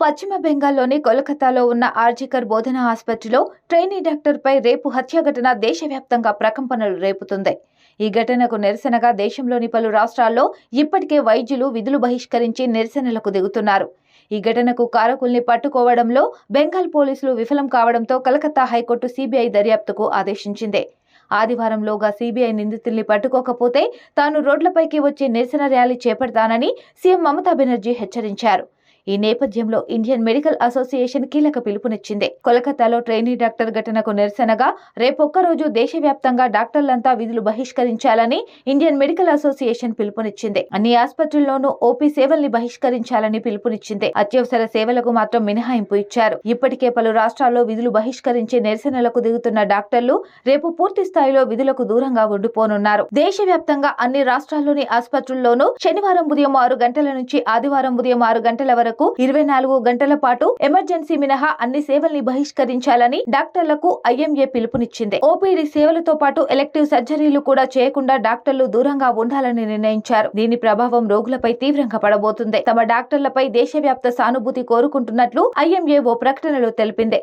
పశ్చిమ బెంగాల్లోని కోల్కతాలో ఉన్న ఆర్జికర్ బోధన ఆసుపత్రిలో ట్రైనీ డాక్టర్పై రేపు హత్య ఘటన దేశవ్యాప్తంగా ప్రకంపనలు రేపుతుంది. ఈ ఘటనకు నిరసనగా దేశంలోని పలు రాష్ట్రాల్లో ఇప్పటికే వైద్యులు విధులు బహిష్కరించి నిరసనలకు దిగుతున్నారు. ఈ ఘటనకు కారకుల్ని పట్టుకోవడంలో బెంగాల్ పోలీసులు విఫలం కావడంతో కలకత్తా హైకోర్టు సిబిఐ దర్యాప్తుకు ఆదేశించింది. ఆదివారంలోగా సీబీఐ నిందితుల్ని పట్టుకోకపోతే తాను రోడ్లపైకి వచ్చి నిరసన ర్యాలీ చేపడతానని సీఎం మమతా బెనర్జీ హెచ్చరించారు. ఈ నేపథ్యంలో ఇండియన్ మెడికల్ అసోసియేషన్ కీలక పిలుపునిచ్చింది. కోలకతాలో ట్రైనీ డాక్టర్ ఘటనకు నిరసనగా రేపొక్కరోజు దేశవ్యాప్తంగా డాక్టర్లంతా విధులు బహిష్కరించాలని ఇండియన్ మెడికల్ అసోసియేషన్ పిలుపునిచ్చింది. అన్ని ఆసుపత్రుల్లోనూ ఓపీ సేవల్ని బహిష్కరించాలని పిలుపునిచ్చింది. అత్యవసర సేవలకు మాత్రం మినహాయింపు ఇచ్చారు. ఇప్పటికే పలు రాష్ట్రాల్లో విధులు బహిష్కరించే నిరసనలకు దిగుతున్న డాక్టర్లు రేపు పూర్తి స్థాయిలో విధులకు దూరంగా ఉండిపోనున్నారు. దేశవ్యాప్తంగా అన్ని రాష్ట్రాల్లోని ఆసుపత్రుల్లోనూ శనివారం ఉదయం ఆరు గంటల నుంచి ఆదివారం ఉదయం ఆరు గంటల వరకు ఇరవై నాలుగు గంటల పాటు ఎమర్జెన్సీ మినహా అన్ని సేవల్ని బహిష్కరించాలని డాక్టర్లకు ఐఎంఏ పిలుపునిచ్చింది. ఓపీడీ సేవలతో పాటు ఎలెక్టివ్ సర్జరీలు కూడా చేయకుండా డాక్టర్లు దూరంగా ఉండాలని నిర్ణయించారు. దీని ప్రభావం రోగులపై తీవ్రంగా పడబోతుంది. తమ డాక్టర్లపై దేశవ్యాప్త సానుభూతి కోరుకుంటున్నట్లు ఐఎంఏ ఓ ప్రకటనలో తెలిపింది.